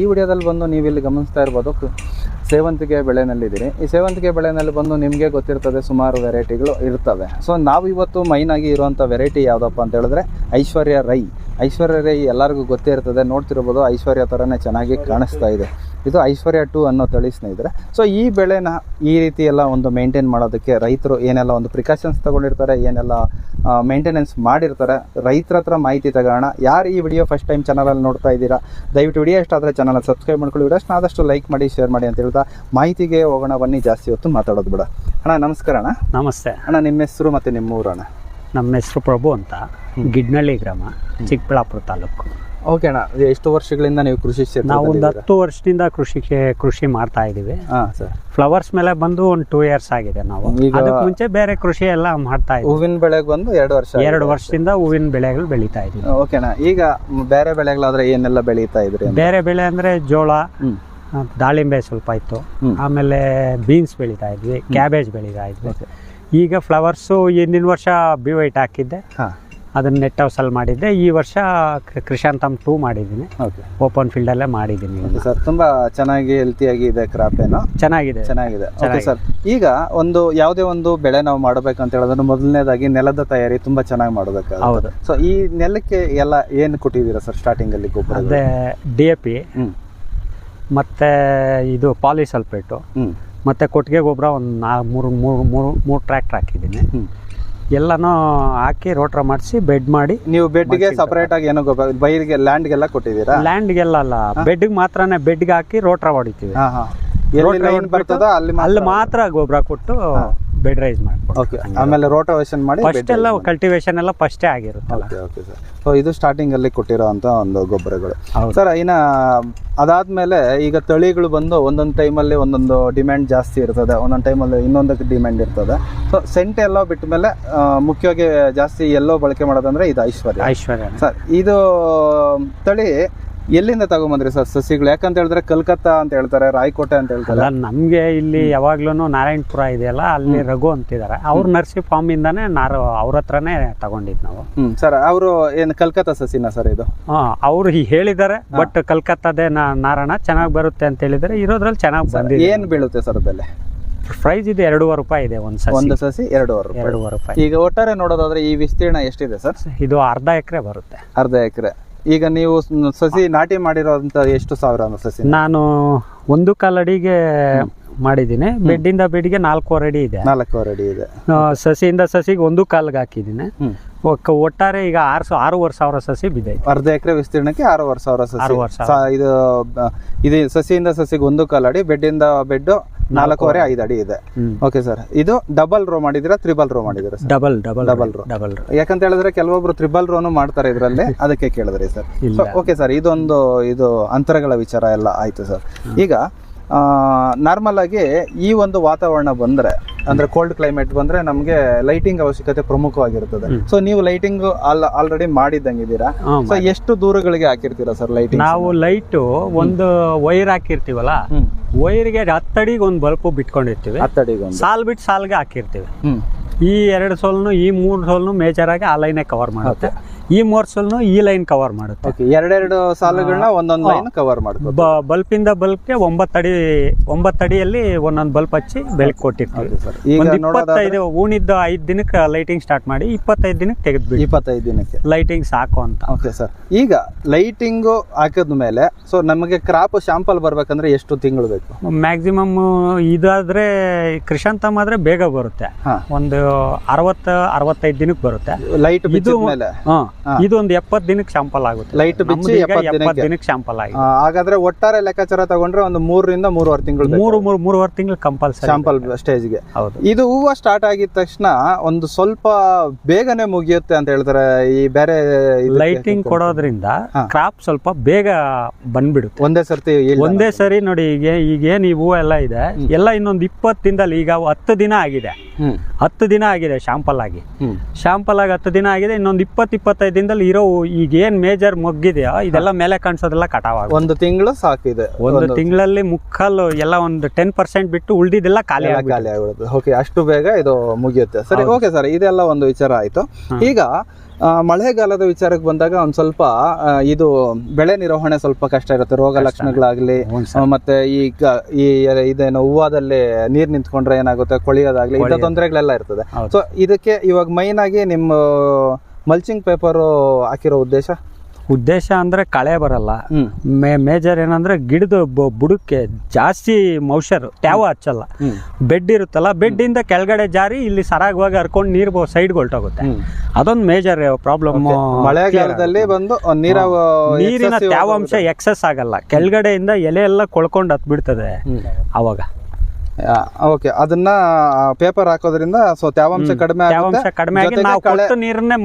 ಈ ವಿಡಿಯೋದಲ್ಲಿ ಬಂದು ನೀವು ಇಲ್ಲಿ ಗಮನಿಸ್ತಾ ಇರ್ಬೋದು ಸೇವಂತಿಗೆ ಬೆಳೆನಲ್ಲಿದ್ದೀರಿ. ಈ ಸೇವಂತಿಗೆ ಬೆಳೆನಲ್ಲಿ ಬಂದು ನಿಮಗೆ ಗೊತ್ತಿರ್ತದೆ ಸುಮಾರು ವೆರೈಟಿಗಳು ಇರ್ತವೆ. ಸೊ ನಾವು ಇವತ್ತು ಮೈನ್ ಆಗಿ ಇರುವಂಥ ವೆರೈಟಿ ಯಾವುದಪ್ಪ ಅಂತ ಹೇಳಿದ್ರೆ ಐಶ್ವರ್ಯ ರೈ. ಐಶ್ವರ್ಯ ರೈ ಎಲ್ಲರಿಗೂ ಗೊತ್ತೇ ಇರ್ತದೆ. ನೋಡ್ತಿರ್ಬೋದು ಐಶ್ವರ್ಯ ಥರನೇ ಚೆನ್ನಾಗಿ ಕಾಣಿಸ್ತಾ ಇದೆ. ಇದು ಐಶ್ವರ್ಯ ಟು ಅನ್ನೋ ತಳಿ ಸ್ನೇಹಿತರೆ. ಸೊ ಈ ಬೆಳೆನ ಈ ರೀತಿ ಎಲ್ಲ ಒಂದು ಮೇಂಟೈನ್ ಮಾಡೋದಕ್ಕೆ ರೈತರು ಏನೆಲ್ಲ ಒಂದು ಪ್ರಿಕಾಷನ್ಸ್ ತಗೊಂಡಿರ್ತಾರೆ ಏನೆಲ್ಲ ಮೇಂಟೆನೆನ್ಸ್ ಮಾಡಿರ್ತಾರೆ ರೈತರ ಹತ್ರ ಮಾಹಿತಿ ತಗೋಣ. ಯಾರು ಈ ವಿಡಿಯೋ ಫಸ್ಟ್ ಟೈಮ್ ಚಾನಲಲ್ಲಿ ನೋಡ್ತಾ ಇದ್ದೀರಾ ದಯವಿಟ್ಟು ವಿಡಿಯೋ ಇಷ್ಟ ಆದರೆ ಚಾನಲ್ ಸಬ್ಸ್ಕ್ರೈಬ್ ಮಾಡ್ಕೊಳ್ಳಿ. ವಿಡಿಯೋ ಆದಷ್ಟು ಲೈಕ್ ಮಾಡಿ ಶೇರ್ ಮಾಡಿ ಅಂತ ಹೇಳ್ತಾ ಮಾಹಿತಿಗೆ ಹೋಗೋಣ. ಬನ್ನಿ ಜಾಸ್ತಿ ಹೊತ್ತು ಮಾತಾಡೋದು ಬಿಡ. ಅಣ್ಣ ನಮಸ್ಕಾರ ಅಣ್ಣ. ನಮಸ್ತೆ. ಅಣ್ಣ ನಿಮ್ಮ ಹೆಸರು ಮತ್ತು ನಿಮ್ಮ ಊರಣ್ಣ ಅಣ್ಣ? ನಮ್ಮ ಹೆಸರು ಪ್ರಭು ಅಂತ. ಗಿಡ್ನಳ್ಳಿ ಗ್ರಾಮ ಚಿಕ್ಕಬಳ್ಳಾಪುರ ತಾಲೂಕು. ಓಕೆ ಅಣ್ಣ ಎಷ್ಟು ವರ್ಷಗಳಿಂದ ನೀವು ಕೃಷಿ ನಾವು ಒಂದು ಹತ್ತು ವರ್ಷದಿಂದ ಕೃಷಿಗೆ ಕೃಷಿ ಮಾಡ್ತಾ ಇದ್ದೀವಿ ಫ್ಲವರ್ಸ್ ಮೇಲೆ ಬಂದು ಒಂದು ಟೂ ಇಯರ್ಸ್ ಆಗಿದೆ ನಾವು. ಅದಕ್ಕೆ ಮುಂಚೆ ಬೇರೆ ಕೃಷಿ ಎಲ್ಲ ಮಾಡ್ತಾ ಇದ್ದೀವಿ ಹೂವಿನ ಬೆಳೆಗೆ ಬಂದು ಎರಡು ವರ್ಷ ಎರಡು ವರ್ಷದಿಂದ ಹೂವಿನ ಬೆಳೆಗಳು ಬೆಳೀತಾ ಇದ್ದೀವಿ ಓಕೆ ಅಣ್ಣ ಈಗ ಬೇರೆ ಬೆಳೆಗಳಾದ್ರೆ ಏನೆಲ್ಲ ಬೆಳೀತಾ ಇದ್ರಿ ಬೇರೆ ಬೆಳೆ ಅಂದ್ರೆ ಜೋಳ ದಾಳಿಂಬೆ ಸ್ವಲ್ಪ ಇತ್ತು. ಆಮೇಲೆ ಬೀನ್ಸ್ ಬೆಳೀತಾ ಇದ್ವಿ ಕ್ಯಾಬೇಜ್ ಬೆಳೀತಾ ಇದ್ವಿ. ಈಗ ಫ್ಲವರ್ಸು ಹಿಂದಿನ ವರ್ಷ ಬಿ ವೈಟ್ ಹಾಕಿದ್ದೆ. ಅದನ್ನ ನೆಟ್ ಹೌಸಲ್ಲಿ ಮಾಡಿದ್ದೆ ಈ ವರ್ಷ ಕೃಷಾಂತಮ್ ಟೂ ಮಾಡಿದ್ದೀನಿ. ಓಕೆ ಓಪನ್ ಫೀಲ್ಡಲ್ಲೇ ಮಾಡಿದ್ದೀನಿ ಸರ್ ತುಂಬಾ ಚೆನ್ನಾಗಿ ಹೆಲ್ತಿಯಾಗಿ ಇದೆ ಕ್ರಾಪ್ ಏನು? ಚೆನ್ನಾಗಿದೆ. ಚೆನ್ನಾಗಿದೆ. ಓಕೆ ಸರ್ ಈಗ ಒಂದು ಯಾವುದೇ ಒಂದು ಬೆಳೆ ನಾವು ಮಾಡಬೇಕಂತ ಹೇಳಿದ್ರೆ ಮೊದಲನೇದಾಗಿ ನೆಲದ ತಯಾರಿ ತುಂಬಾ ಚೆನ್ನಾಗಿ ಮಾಡೋದಕ್ಕೆ ಹೌದು. ಸೊ ಈ ನೆಲಕ್ಕೆ ಎಲ್ಲ ಏನು ಕೊಟ್ಟಿದ್ದೀರಾ ಸರ್ ಸ್ಟಾರ್ಟಿಂಗ್ ಅಲ್ಲಿ ಗೊಬ್ಬರ ಅದೇ ಡಿ ಎ ಪಿ ಮತ್ತು ಇದು ಪಾಲಿಸಲ್ಪೇಟು ಮತ್ತೆ ಮತ್ತು ಕೊಟ್ಟಿಗೆ ಗೊಬ್ಬರ ಒಂದು ನಾ ಮೂರು ಮೂರು ಮೂರು ಮೂರು ಟ್ರ್ಯಾಕ್ಟ್ರ್ ಹಾಕಿದ್ದೀನಿ. ಎಲ್ಲನೂ ಹಾಕಿ ರೋಟ್ರ ಮಾಡಿಸಿ ಬೆಡ್ ಮಾಡಿ ನೀವು ಬೆಡ್ಗೆ ಸಪರೇಟ್ ಆಗಿ ಏನೋ ಬೈರ್ಗೆ ಲ್ಯಾಂಡ್ಗೆಲ್ಲ ಕೊಟ್ಟಿದ್ದೀರಾ? ಲ್ಯಾಂಡ್ಗೆಲ್ಲ ಅಲ್ಲ. ಬೆಡ್ಗೆ ಮಾತ್ರನೇ ಬೆಡ್ಗೆ ಹಾಕಿ ರೋಟ್ರ ಹೊಡಿತೀವಿ. ಅಲ್ಲಿ ಮಾತ್ರ ಗೊಬ್ಬರ ಕೊಟ್ಟು ಬೆಡ್ ರೈಸ್ ಮಾಡ್ಕೊಡು ಓಕೆ ಆಮೇಲೆ ರೋಟೋವೇಷನ್ ಮಾಡಿ ಫಸ್ಟ್ ಎಲ್ಲ ಕಲ್ಟಿವೇಶನ್ ಎಲ್ಲ ಫಸ್ಟೇ ಆಗಿರುತ್ತಲ್ಲ ಓಕೆ ಓಕೆ ಸರ್ ಸೊ ಇದು ಸ್ಟಾರ್ಟಿಂಗ್ ಅಲ್ಲಿ ಕೊಟ್ಟಿರೋಂತ ಒಂದು ಗೊಬ್ಬರಗಳು. ಸರ್ ಇನ್ನ ಅದಾದ್ಮೇಲೆ ಈಗ ತಳಿಗಳು ಬಂದು ಒಂದೊಂದು ಟೈಮಲ್ಲಿ ಒಂದೊಂದು ಡಿಮ್ಯಾಂಡ್ ಜಾಸ್ತಿ ಇರ್ತದೆ. ಒಂದೊಂದು ಟೈಮಲ್ಲಿ ಇನ್ನೊಂದಕ್ಕೆ ಡಿಮ್ಯಾಂಡ್ ಇರ್ತದೆ. ಸೊ ಸೆಂಟ್ ಎಲ್ಲೋ ಬಿಟ್ಟ ಮೇಲೆ ಮುಖ್ಯವಾಗಿ ಜಾಸ್ತಿ ಎಲ್ಲೋ ಬಳಕೆ ಮಾಡೋದಂದ್ರೆ ಇದು ಐಶ್ವರ್ಯ. ಐಶ್ವರ್ಯ ಸರ್ ಇದು ತಳಿ ಎಲ್ಲಿಂದ ತಗೊಂಬಂದ್ರಿ ಸರ್ ಸಸಿಗಳು? ಯಾಕಂತ ಹೇಳಿದ್ರೆ ಕಲ್ಕತ್ತಾ ಅಂತ ಹೇಳ್ತಾರೆ ರಾಯ್ಕೋಟೆ ಅಂತ ಹೇಳ್ತಾರೆ. ನಮಗೆ ಇಲ್ಲಿ ಯಾವಾಗ್ಲೂ ನಾರಾಯಣಪುರ ಇದೆಯಲ್ಲ ಅಲ್ಲಿ ರಘು ಅಂತಿದ್ದಾರೆ. ಅವ್ರ ನರ್ಸಿ ಫಾರ್ಮ್ ಇಂದಾನೆ ನಾರು ಅವ್ರ ಹತ್ರನೇ ತಗೊಂಡಿದ್ ನಾವು. ಸರ್ ಅವರು ಏನು ಕಲ್ಕತ್ತಾ ಸಸಿನ ಸರ್ ಇದು? ಅವ್ರು ಹೇಳಿದ್ದಾರೆ ಬಟ್ ಕಲ್ಕತ್ತಾದೇ ನಾ- ನಾರಣ ಚೆನ್ನಾಗಿ ಬರುತ್ತೆ ಅಂತ ಹೇಳಿದ್ರೆ ಇರೋದ್ರಲ್ಲಿ ಚೆನ್ನಾಗಿ ಬಂದಿದೆ. ಏನ್ ಬೀಳುತ್ತೆ ಸರ್ ಬೆಲೆ ಪ್ರೈಸ್ ಇದೆ ಎರಡೂವರೆ ರೂಪಾಯಿ ಇದೆ ಒಂದ್ ಸಸಿ. ಒಂದು ಸಸಿ ಎರಡೂವರೆ ರೂಪಾಯಿ. ಎರಡೂವರೆ ರೂಪಾಯಿ. ಈಗ ಒಟ್ಟಾರೆ ನೋಡೋದಾದ್ರೆ ಈ ವಿಸ್ತೀರ್ಣ ಎಷ್ಟಿದೆ ಸರ್? ಇದು ಅರ್ಧ ಎಕರೆ ಬರುತ್ತೆ. ಅರ್ಧ ಎಕರೆ. ಈಗ ನೀವು ಸಸಿ ನಾಟಿ ಮಾಡಿರೋಂತ ಎಷ್ಟು ಸಾವಿರ ಸಸಿ? ನಾನು ಒಂದು ಕಾಲಡಿಗೆ ಅಡಿಗೆ ಮಾಡಿದ್ದೀನಿ ಬೆಡ್ಡಿಂದ ಬೆಡ್ಗೆ ನಾಲ್ಕೂವರೆ ಅಡಿ ಇದೆ. ನಾಲ್ಕೂವರೆ ಅಡಿ ಇದೆ. ಸಸಿಯಿಂದ ಸಸಿಗೆ ಒಂದು ಕಾಲ್ಗೆ ಹಾಕಿದ್ದೀನಿ. ಒಟ್ಟಾರೆ ಈಗ ಆರು ಆರೂವರೆ ಸಾವಿರ ಸಸಿ ಬಿದ್ದೆ ಅರ್ಧ ಎಕರೆ ವಿಸ್ತೀರ್ಣಕ್ಕೆ ಆರೂವರೆ ಸಾವಿರ ಸಸಿ. ಇದು ಇದು ಸಸಿಯಿಂದ ಸಸಿಗೆ ಒಂದು ಕಾಲು ಅಡಿ ಬೆಡ್ಡಿಂದ ಬೆಡ್ ನಾಲ್ಕೂವರೆ ಐದು ಅಡಿ ಇದೆ. ಓಕೆ ಸರ್ ಇದು ಡಬಲ್ ರೋ ಮಾಡಿದಿರಾ triple row ಮಾಡಿದಿರಾ double double double row double row ಯಾಕಂತ ಹೇಳಿದ್ರೆ ಕೆಲವೊಬ್ರು ತ್ರಿಬಲ್ ರೋನು ಮಾಡ್ತಾರೆ ಇದರಲ್ಲಿ ಅದಕ್ಕೆ ಕೇಳಿದ್ರಿ ಸರ್ ಓಕೆ ಸರ್ ಇದೊಂದು ಇದು ಅಂತರಗಳ ವಿಚಾರ ಎಲ್ಲ ಆಯ್ತು ಸರ್ ಈಗ ನಾರ್ಮಲ್ ಆಗಿ ಈ ಒಂದು ವಾತಾವರಣ ಬಂದ್ರೆ ಅಂದ್ರೆ ಕೋಲ್ಡ್ ಕ್ಲೈಮೇಟ್ ಬಂದ್ರೆ ನಮಗೆ ಲೈಟಿಂಗ್ ಅವಶ್ಯಕತೆ ಪ್ರಮುಖವಾಗಿರ್ತದೆ. ಸೊ ನೀವು ಲೈಟಿಂಗ್ ಆಲ್ರೆಡಿ ಮಾಡಿದ್ದಂಗಿದ್ದೀರಾ? ಸೊ ಎಷ್ಟು ದೂರಗಳಿಗೆ ಹಾಕಿರ್ತೀರಾ ಸರ್ ಲೈಟಿಂಗ್ ನಾವು ಲೈಟು ಒಂದು ವೈರ್ ಹಾಕಿರ್ತೀವಲ್ಲ ವೈರ್ಗೆ ಹತ್ತಡಿಗೆ ಒಂದು ಬಲ್ಪು ಬಿಟ್ಕೊಂಡಿರ್ತೀವಿ. ಹತ್ತಡಿಗೆ ಒಂದು. ಸಾಲ್ ಬಿಟ್ಟು ಸಾಲ್ಗೆ ಹಾಕಿರ್ತೀವಿ. ಈ ಎರಡು ಸೋಲ್ನು ಈ ಮೂರು ಸೋಲ್ನು ಮೇಜರ್ ಆಗಿ ಆ ಲೈನೇ ಕವರ್ ಮಾಡುತ್ತೆ. ಈ ಮೋರ್ಸಲ್ನು ಈ ಲೈನ್ ಕವರ್ ಮಾಡುತ್ತೆ. ಎರಡೆರಡು ಸಾಲುಗಳನ್ನ ಒಂದೊಂದು ಲೈನ್ ಕವರ್ ಮಾಡುತ್ತೆ ಬ ಬಲ್ಪಿಂದ ಬಲ್ಬ್ಗೆ ಒಂಬತ್ತಡಿ ಒಂಬತ್ತಡಿಯಲ್ಲಿ ಒಂದೊಂದು ಬಲ್ಪ್ ಹಚ್ಚಿ ಬೆಳಕು ಕೊಟ್ಟಿರ್ತೀವಿ. ಒಂದು ಇಪ್ಪತ್ತೈದು ಊಣಿದ್ದು ಐದು ದಿನಕ್ಕೆ ಲೈಟಿಂಗ್ ಸ್ಟಾರ್ಟ್ ಮಾಡಿ ಇಪ್ಪತ್ತೈದು ದಿನಕ್ಕೆ ತೆಗೆದ್ಬಿಟ್ಟು ಇಪ್ಪತ್ತೈದು ದಿನಕ್ಕೆ. ಲೈಟಿಂಗ್ ಸಾಕು ಅಂತ. ಓಕೆ ಸರ್ ಈಗ ಲೈಟಿಂಗ್ ಹಾಕಿದ ಮೇಲೆ ಸೊ ನಮಗೆ ಕ್ರಾಪ್ ಶಾಂಪಲ್ ಬರ್ಬೇಕಂದ್ರೆ ಎಷ್ಟು ತಿಂಗಳು ಬೇಕು? ಮ್ಯಾಕ್ಸಿಮಮ್ ಇದಾದ್ರೆ ಕೃಷಾಂತ ಆದ್ರೆ ಬೇಗ ಬರುತ್ತೆ. ಒಂದು ಅರವತ್ತು ಅರವತ್ತೈದು ದಿನಕ್ಕೆ ಬರುತ್ತೆ. ಲೈಟ್ ಬಿದ್ದ ಮೇಲೆ ಹಾ. ಇದು ಒಂದು ಎಪ್ಪತ್ತು ದಿನಕ್ಕೆ ಶಾಂಪಲ್ ಆಗುತ್ತೆ. ಲೈಟ್ ಬಿಚ್ಚಿ ಎಪ್ಪತ್ತು ದಿನಕ್ಕೆ. ಶಾಂಪಲ್ ಆಗಿದೆ. ಹಾಗಾದ್ರೆ ಒಟ್ಟಾರೆ ಲೆಕ್ಕಾಚಾರ ತಗೊಂಡ್ರೆ ಒಂದು ಮೂರರಿಂದ ಮೂರುವರೆ ತಿಂಗಳು ಮೂರು ಮೂರು ಮೂರುವರೆ ತಿಂಗಳು ಕಂಪಲ್ಸರಿ ಶಾಂಪಲ್ ಸ್ಟೇಜ್ಗೆ ಹೌದು. ಇದು ಹೂವು ಸ್ಟಾರ್ಟ್ ಆಗಿದ ತಕ್ಷಣ ಒಂದು ಸ್ವಲ್ಪ ಬೇಗನೆ ಮುಗಿಯುತ್ತೆ ಅಂತ ಹೇಳ್ತಾರೆ ಈ ಬೇರೆ ಲೈಟಿಂಗ್ ಕೊಡೋದ್ರಿಂದ ಕ್ರಾಪ್ ಸ್ವಲ್ಪ ಬೇಗ ಬಂದ್ಬಿಡುತ್ತೆ. ಒಂದೇ ಸರ್ತಿ ಒಂದೇ ಸರಿ ನೋಡಿ ಈಗ ಈಗೇನು ಈ ಹೂವು ಎಲ್ಲ ಇದೆ ಎಲ್ಲ ಇನ್ನೊಂದು ಇಪ್ಪತ್ತಿಂದಲ್ಲಿ ಈಗ ಹತ್ತು ದಿನ ಆಗಿದೆ. ಹತ್ತು ದಿನ ಆಗಿದೆ ಶಾಂಪಲ್ ಆಗಿ. ಶಾಂಪಲ್ ಆಗಿ ಹತ್ತು ದಿನ ಆಗಿದೆ ಇನ್ನೊಂದು ಇಪ್ಪತ್ತು ಇಪ್ಪತ್ತೈದು ದಿನದಲ್ಲಿ ಇರೋ ಈಗ ಏನ್ ಮೇಜರ್ ಮೊಗ್ಗಿದೆಯೋ? ಇದೆಲ್ಲ ಮೇಲೆ ಕಾಣಿಸೋದೆಲ್ಲ ಕಟಾವ್ ಒಂದು ತಿಂಗಳು ಸಾಕಿದೆ. ಒಂದು ತಿಂಗಳಲ್ಲಿ ಮುಕ್ಕಾಲು ಎಲ್ಲ ಒಂದು ಟೆನ್ ಪರ್ಸೆಂಟ್ ಬಿಟ್ಟು ಉಳಿದಿದ್ದೆಲ್ಲ ಖಾಲಿ ಆಗ್ಬಿಡುತ್ತೆ. ಖಾಲಿ ಆಗಿರುತ್ತೆ ಓಕೆ ಅಷ್ಟು ಬೇಗ ಇದು ಮುಗಿಯುತ್ತೆ. ಸರಿ ಓಕೆ ಸರ್ ಇದೆಲ್ಲ ಒಂದು ವಿಚಾರ ಆಯ್ತು. ಈಗ ಮಳೆಗಾಲದ ವಿಚಾರಕ್ಕೆ ಬಂದಾಗ ಒಂದು ಸ್ವಲ್ಪ ಇದು ಬೆಳೆ ನಿರ್ವಹಣೆ ಸ್ವಲ್ಪ ಕಷ್ಟ ಇರುತ್ತೆ. ರೋಗ ಲಕ್ಷಣಗಳಾಗ್ಲಿ ಮತ್ತೆ ಈ ಗ- ಈ ಇದೇನು ಹೂವಾದಲ್ಲಿ ನೀರ್ ನಿಂತ್ಕೊಂಡ್ರೆ ಏನಾಗುತ್ತೆ? ಕೊಳಿಯೋದಾಗ್ಲಿ ಇಂಥ ತೊಂದರೆಗಳೆಲ್ಲ ಇರ್ತದೆ. ಸೊ ಇದಕ್ಕೆ ಇವಾಗ ಮೈನ್ ಆಗಿ ನಿಮ್ಮ ಮಲ್ಚಿಂಗ್ ಪೇಪರು ಹಾಕಿರೋ ಉದ್ದೇಶ? ಉದ್ದೇಶ ಅಂದ್ರೆ ಕಳೆ ಬರಲ್ಲ. ಮೇ ಮೇಜರ್ ಏನಂದ್ರೆ ಗಿಡದ ಬುಡಕ್ಕೆ ಜಾಸ್ತಿ ಮೌಷರ್ ಟ್ಯಾವ ಹಚ್ಚಲ್ಲ. ಬೆಡ್ ಇರುತ್ತಲ್ಲ ಬೆಡ್ ಇಂದ ಕೆಳಗಡೆ ಜಾರಿ ಇಲ್ಲಿ ಸರಾಗವಾಗಿ ಹರ್ಕೊಂಡು ನೀರು ಸೈಡ್ ಹೊಲ್ಟೋಗುತ್ತೆ ಅದೊಂದು ಮೇಜರ್ ಪ್ರಾಬ್ಲಮ್ ಮಳೆಗಾಲದಲ್ಲಿ ಬಂದು ನೀರ ನೀರಿನ ತ್ಯಾವಾಂಶ ಎಕ್ಸಸ್ ಆಗಲ್ಲ. ಕೆಳಗಡೆಯಿಂದ ಎಲೆ ಎಲ್ಲ ಕೊಳ್ಕೊಂಡು ಹತ್ ಬಿಡ್ತದೆ ಅವಾಗ ಓಕೆ. ಅದನ್ನ ಪೇಪರ್ ಹಾಕೋದ್ರಿಂದ ಸೊ ತೇವಾಂಶ ಕಡಿಮೆ ಆಗುತ್ತೆ. ಕಡಿಮೆ ಆಗಿ ನಾವು ಕೊಟ್ಟು ನೀರನ್ನೇ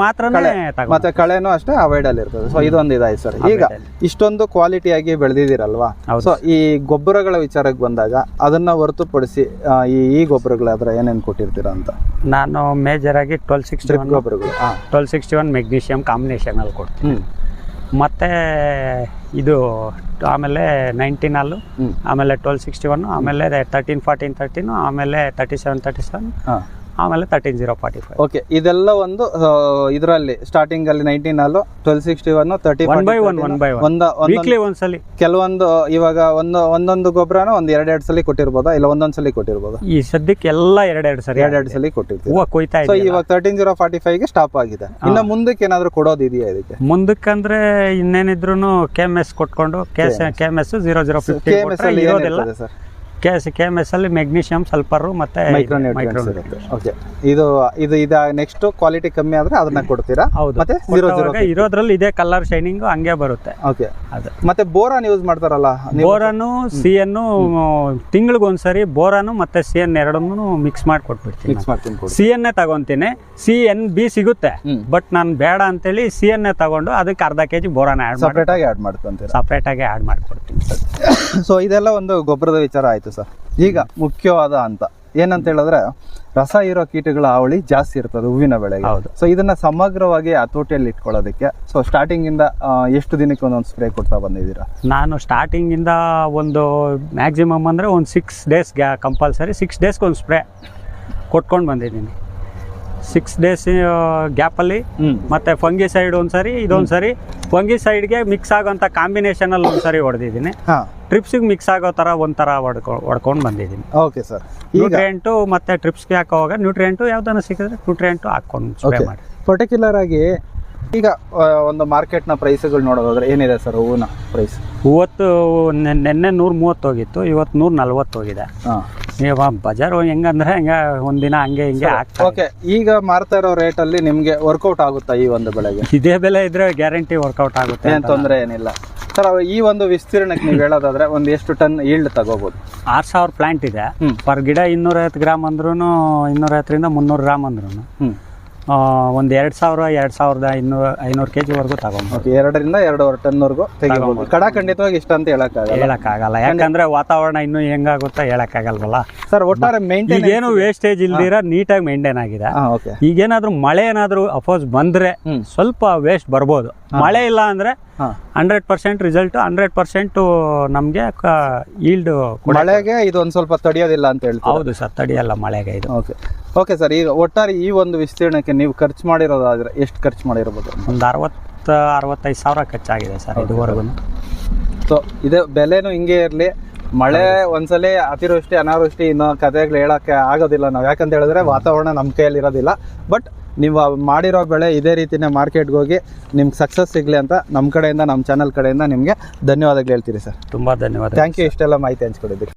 ತಗೊಂಡು ಮತ್ತೆ ಕಳೆನೂ ಅಷ್ಟೇ ಅವಾಯ್ಡ್ ಅಲ್ಲಿ ಇರ್ತದೆ. ಸೊ ಇದೊಂದು ಇದಾಯ್ತು ಸರ್. ಈಗ ಇಷ್ಟೊಂದು ಕ್ವಾಲಿಟಿಯಾಗಿ ಬೆಳೆದಿದ್ದೀರಲ್ವಾ? ಹೌದು. ಸೊ ಈ ಗೊಬ್ಬರಗಳ ವಿಚಾರಕ್ಕೆ ಬಂದಾಗ ಅದನ್ನ ಹೊರತುಪಡಿಸಿ ಈ ಈ ಗೊಬ್ಬರಗಳಾದ್ರೆ ಏನೇನು ಕೊಟ್ಟಿರ್ತೀರಾ ಅಂತ? ನಾನು ಮೇಜರ್ ಆಗಿ ಟ್ವೆಲ್ ಸಿಕ್ಸ್ಟಿ ಒನ್ ಗೊಬ್ಬರಗಳು. Twelve sixty one magnesium combination ಅಲ್ಲಿ ಕೊಡ್ತೀನಿ ಮತ್ತೆ ಇದು ಆಮೇಲೆ ನೈನ್ಟೀನ್ ಅಲ್ಲು ಆಮೇಲೆ ಟ್ವೆಲ್ ಸಿಕ್ಸ್ಟಿ ಒನ್ ಆಮೇಲೆ ತರ್ಟೀನ್ ಫಾರ್ಟೀನ್ ತರ್ಟೀನು ಆಮೇಲೆ ತರ್ಟಿ ಸೆವೆನ್ ತರ್ಟಿ ಸೆವೆನ್ ಆಮೇಲೆ thirteen zero forty five okay ಇದೆಲ್ಲ ಒಂದು ಇದರಲ್ಲಿ ಸ್ಟಾರ್ಟಿಂಗ್ ಅಲ್ಲಿ ನೈನ್ಟೀನ್ ಅಲ್ಲೂ twelve sixty one thirty one by one one by ಒಂದ ವೀಕ್ಲಿ ಒಂದ್ಸಲಿ. ಕೆಲವೊಂದು ಇವಾಗ ಒಂದು ಒಂದೊಂದು ಗೊಬ್ಬರನ ಒಂದ್ ಎರಡು ಸಲ ಕೊಟ್ಟಿರ್ಬೋದಾ? ಇಲ್ಲ ಒಂದೊಂದ್ ಸಲ ಕೊಟ್ಟಿರ್ಬೋದಾ? ಈ ಸದ್ಯಕ್ಕೆ ಎಲ್ಲ ಎರಡೆರಡು ಸರಿ ಎರಡು ಸಲ ಕೊಟ್ಟಿರ್ತೀವಿ ಹೂವು ಕೊಯ್ತಾ ಸೊ ಇದೆ ಇವಾಗ ತರ್ಟೀನ್ ಜೀರೋ ಫಾರ್ಟಿ ಫೈವ್ಗೆ ಸ್ಟಾಪ್ ಆಗಿದೆ. ಇನ್ನು ಮುಂದಕ್ಕೆ ಏನಾದರೂ ಕೊಡೋದು ಇದೆಯಾ ಇದಕ್ಕೆ? ಮುಂದಕ್ಕಂದ್ರೆ ಇನ್ನೇನಿದ್ರು ಕೆ ಎಂ ಎಸ್ ಕೊಟ್ಕೊಂಡು K S K M S zero zero fifty ಇರೋದಿಲ್ಲ. Sir? K S K M S ಅಲ್ಲಿ ಮೆಗ್ನೀಷಿಯಂ ಸಲ್ಫರ್ ಮತ್ತೆ ಇರುತ್ತೆ. ಓಕೆ ಇದು ಇದು ಇದ ನೆಕ್ಸ್ಟ್ ಕ್ವಾಲಿಟಿ ಕಮ್ಮಿ ಆದ್ರೆ ಅದನ್ನ ಕೊಡ್ತೀರಾ? ಹೌದು. ಮತ್ತೆ ಜೀರೋ ಇರೋದ್ರಲ್ಲಿ ಇದೇ ಕಲರ್ ಶೈನಿಂಗ್ ಹಂಗೆ ಬರುತ್ತೆ. ಓಕೆ ಅದು. ಮತ್ತೆ ಬೋರಾನ್ ಯೂಸ್ ಮಾಡ್ತಾರಲ್ಲ ಬೋರಾನು ಸಿ ಎನ್ನು ತಿಂಗಳಿಗೊಂದ್ಸರಿ ಬೋರಾನು ಮತ್ತೆ ಸಿ ಎನ್ ಎರಡನ್ನೂ ಮಿಕ್ಸ್ ಮಾಡಿ ಕೊಟ್ಬಿಡ್ತೀನಿ ಮಿಕ್ಸ್ ಮಾಡ್ತೀನಿ ಸಿ ಎನ್ ತಗೊಂತೀನಿ. ಸಿ ಎನ್ ಬಿ ಸಿಗುತ್ತೆ ಬಟ್ ನಾನು ಬೇಡ ಅಂತೇಳಿ ಸಿ ಎನ್ ತಗೊಂಡು ಅದಕ್ಕೆ ಅರ್ಧ ಕೆ ಜಿ ಬೋರಾನ್ ಆ್ಯಡ್ ಸಪ್ರೇಟಾಗಿ ಸಪ್ರೇಟ್ ಆಗಿ ಆಡ್ ಮಾಡ್ಕೊಂತೀರಾ? ಸಪ್ರೇಟ್ ಆಗಿ ಆ್ಯಡ್ ಮಾಡ್ಕೊಡ್ತೀನಿ. ಸೊ ಇದೆಲ್ಲ ಒಂದು ಗೊಬ್ಬರದ ವಿಚಾರ ಆಯ್ತು ಸರ್. ಈಗ ಮುಖ್ಯವಾದ ಅಂತ ಏನಂತ ಹೇಳಿದ್ರೆ ರಸ ಇರೋ ಕೀಟಗಳ ಹಾವಳಿ ಜಾಸ್ತಿ ಇರ್ತದೆ ಹೂವಿನ ಬೆಳೆಗೆ. ಹೌದು. ಸೊ ಇದನ್ನ ಸಮಗ್ರವಾಗಿ ಹತೋಟಿಯಲ್ಲಿ ಇಟ್ಕೊಳ್ಳೋದಕ್ಕೆ. ಸೊ ಸ್ಟಾರ್ಟಿಂಗ್ ಇಂದ ಎಷ್ಟು ದಿನಕ್ಕೆ ಒಂದೊಂದು ಸ್ಪ್ರೇ ಕೊಡ್ತಾ ಬಂದಿದ್ದೀರಾ? ನಾನು ಸ್ಟಾರ್ಟಿಂಗ್ ಇಂದ ಒಂದು ಮ್ಯಾಕ್ಸಿಮಮ್ ಅಂದ್ರೆ ಒಂದು ಸಿಕ್ಸ್ ಡೇಸ್ ಗ್ಯಾ ಕಂಪಲ್ಸರಿ ಸಿಕ್ಸ್ ಡೇಸ್ಗೆ ಒಂದು ಸ್ಪ್ರೇ ಕೊಟ್ಕೊಂಡು ಬಂದಿದ್ದೀನಿ. ಸಿಕ್ಸ್ ಡೇಸ್ ಗ್ಯಾಪಲ್ಲಿ ಮತ್ತೆ ಮತ್ತು ಫಂಗಿ ಸೈಡ್ ಒಂದ್ಸರಿ ಇದೊಂದ್ಸರಿ. ಇದೊಂದು ಸರಿ ಫಂಗಿ ಸೈಡ್ಗೆ ಮಿಕ್ಸ್ ಆಗೋಂಥ ಕಾಂಬಿನೇಷನಲ್ಲಿ ಒಂದು ಸರಿ ಹೊಡೆದಿದ್ದೀನಿ. ಟ್ರಿಪ್ಸಿಗೆ ಮಿಕ್ಸ್ ಆಗೋ ಥರ ಒಂಥರ ಹೊಡ್ಕೊ ಹೊಡ್ಕೊಂಡು ಬಂದಿದ್ದೀನಿ. ಓಕೆ ಸರ್ ಈಗ ನ್ಯೂಟ್ರಿಯೆಂಟು ಮತ್ತು ಟ್ರಿಪ್ಸ್ಗೆ ಹಾಕೋವಾಗ ನ್ಯೂಟ್ರಿಯೆಂಟು ಯಾವ್ದನ್ನ ಸಿಕ್ಕಿದ್ರೆ ನ್ಯೂಟ್ರಿಯೆಂಟು ಹಾಕ್ಕೊಂಡು ಸ್ಪ್ರೇ ಓಕೆ ಮಾಡಿ. ಪರ್ಟಿಕ್ಯುಲರ್ ಆಗಿ ಈಗ ಆ, ಒಂದು ಮಾರ್ಕೆಟ್ನ ಪ್ರೈಸ್ಗಳು ನೋಡೋದಾದ್ರೆ ಏನಿದೆ ಸರ್ ಹೂವಿನ ಪ್ರೈಸ್ ಇವತ್ತು ನೆನ್- ನೆನ್ನೆ ನೂರ ಮೂವತ್ತು ಹೋಗಿತ್ತು ಇವತ್ತು ನೂರ ನಲ್ವತ್ತು ಹೋಗಿದೆ ಬಜಾರ್ ಇವಾಗ ಬಜಾರು ಹೆಂಗಂದ್ರೆ ಹಂಗೆ ಒಂದಿನ ಹಂಗೆ ಹಿಂಗೆ ಇದೆ. ಓಕೆ ಈಗ ಮಾರ್ತಾ ಇರೋ ರೇಟಲ್ಲಿ ನಿಮಗೆ ವರ್ಕೌಟ್ ಆಗುತ್ತಾ ಈ ಒಂದು ಬೆಳೆಗೆ? ಇದೇ ಬೆಲೆ ಇದ್ರೆ ಗ್ಯಾರಂಟಿ ವರ್ಕೌಟ್ ಆಗುತ್ತೆ ಏನ್ ತೊಂದರೆ ಏನಿಲ್ಲ. ಸರ್ ಈ ಒಂದು ವಿಸ್ತೀರ್ಣಕ್ಕೆ ನೀವು ಹೇಳೋದಾದ್ರೆ ಒಂದು ಎಷ್ಟು ಟನ್ ಈಲ್ಡ್ ತಗೋಬಹುದು ಆರ್ ಸಾವಿರ ಪ್ಲಾಂಟ್ ಇದೆ. ಪರ್ ಗಿಡ ಇನ್ನೂರೈವತ್ತು ಗ್ರಾಮ್ ಅಂದ್ರೂ ಇನ್ನೂರೈವತ್ತರಿಂದ ಮುನ್ನೂರು ಗ್ರಾಮ್ ಅಂದ್ರೂ ಆ ಒಂದು ಎರಡು ಸಾವಿರ ಎರಡು ಸಾವಿರದ ಇನ್ನೂರ ಐನೂರು ಕೆ ಜಿವರೆಗೂ ತಗೊಂಬೋದು. ಎರಡರಿಂದ ಎರಡೂವರೆ ಟನ್ವರೆಗೂ ತೆಗಿಬೋದು. ಕಡ ಖಂಡಿತವಾಗಿ ಇಷ್ಟ ಅಂತ ಹೇಳಕ್ಕಾಗಲ್ಲ. ಹೇಳಕ್ಕಾಗಲ್ಲ. ಯಾಕಂದ್ರೆ ವಾತಾವರಣ ಇನ್ನೂ ಹೆಂಗಾಗುತ್ತಾ ಹೇಳಕ್ಕಾಗಲ್ವಲ್ಲ. ಸರ್ ಒಟ್ಟಾರೆ ಮೇಂಟೈನ್ ಏನು ವೇಸ್ಟೇಜ್ ಇಲ್ದಿರ ನೀಟಾಗಿ ಮೇಂಟೈನ್ ಆಗಿದೆ. ಈಗೇನಾದರೂ ಮಳೆ ಏನಾದರೂ ಅಪೋಸ್ ಬಂದ್ರೆ ಸ್ವಲ್ಪ ವೇಸ್ಟ್ ಬರ್ಬೋದು. ಮಳೆ ಇಲ್ಲ ಅಂದ್ರೆ hundred percent result hundred percent ನಮಗೆ ಈಲ್ಡ್ ಮಳೆಗೆ ಇದು ಒಂದು ಸ್ವಲ್ಪ ತಡೆಯೋದಿಲ್ಲ ಅಂತ ಹೇಳ್ತೀವಿ ಹೌದು ಸರ್ ತಡಿಯಲ್ಲ ಮಳೆಗೆ ಇದು. ಓಕೆ. ಓಕೆ ಸರ್ ಈಗ ಒಟ್ಟಾರೆ ಈ ಒಂದು ವಿಸ್ತೀರ್ಣಕ್ಕೆ ನೀವು ಖರ್ಚು ಮಾಡಿರೋದಾದ್ರೆ ಎಷ್ಟು ಖರ್ಚು ಮಾಡಿರ್ಬೋದು? ಒಂದು ಅರವತ್ತು ಅರವತ್ತೈದು ಸಾವಿರ ಖರ್ಚಾಗಿದೆ ಸರ್ ಇದುವರೆಗೂ ಸೊ ಇದೇ ಬೆಲೆನೂ ಹಿಂಗೆ ಇರಲಿ. ಮಳೆ ಒಂದ್ಸಲಿ ಅತಿವೃಷ್ಟಿ ಅನಾವೃಷ್ಟಿ ಇನ್ನೂ ಕಥೆಗಳು ಹೇಳಕ್ಕೆ ಆಗೋದಿಲ್ಲ ನಾವು. ಯಾಕಂತ ಹೇಳಿದ್ರೆ ವಾತಾವರಣ ನಮ್ಮ ಕೈಯಲ್ಲಿ ಇರೋದಿಲ್ಲ ಬಟ್ ನೀವು ಮಾಡಿರೋ ಬೆಳೆ ಇದೇ ರೀತಿನೇ ಮಾರ್ಕೆಟ್ಗೆ ಹೋಗಿ ನಿಮ್ಗೆ ಸಕ್ಸಸ್ ಸಿಗಲಿ ಅಂತ ನಮ್ಮ ಕಡೆಯಿಂದ ನಮ್ಮ ಚಾನಲ್ ಕಡೆಯಿಂದ ನಿಮಗೆ ಧನ್ಯವಾದಗಳು ಹೇಳ್ತೀರಿ ಸರ್. ತುಂಬ ಧನ್ಯವಾದ ಥ್ಯಾಂಕ್ ಯು ಇಷ್ಟೆಲ್ಲ ಮಾಹಿತಿ ಹಂಚ್ಕೊಂಡಿದ್ದೀರಿ